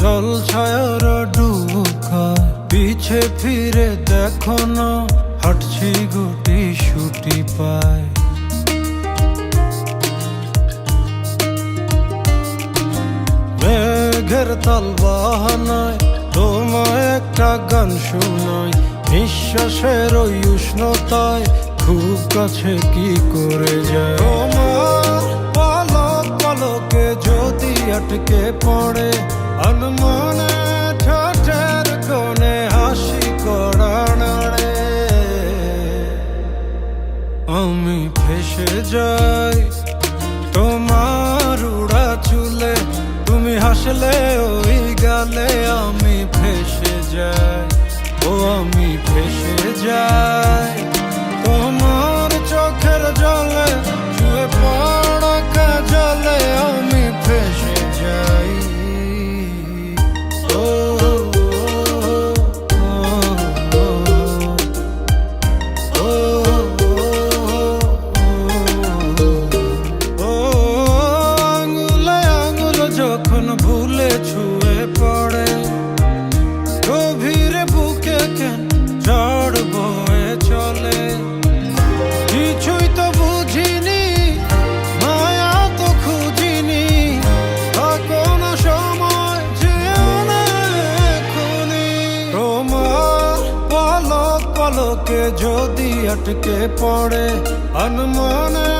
জল পিছে ফিরে দেখো না, হাঁটছি গুটি ছুটি পায়। মেঘের তাল বাহানায় তোমায় একটা গান শুনায় নিঃশ্বাসের ওই উষ্ণতায় খুব কাছে কি করে যায়? আটকে পড়ে, আনমনে ঠাটের কোণে হাসি করা নাড়ে আমি ফেসে যাই, তোমার উড়া চুলে, তুমি হাসলে ওই গালে আমি ফেসে যাই। ও, আমি ফেসে যাই। পলক যদি আটকে পড়ে অনমনে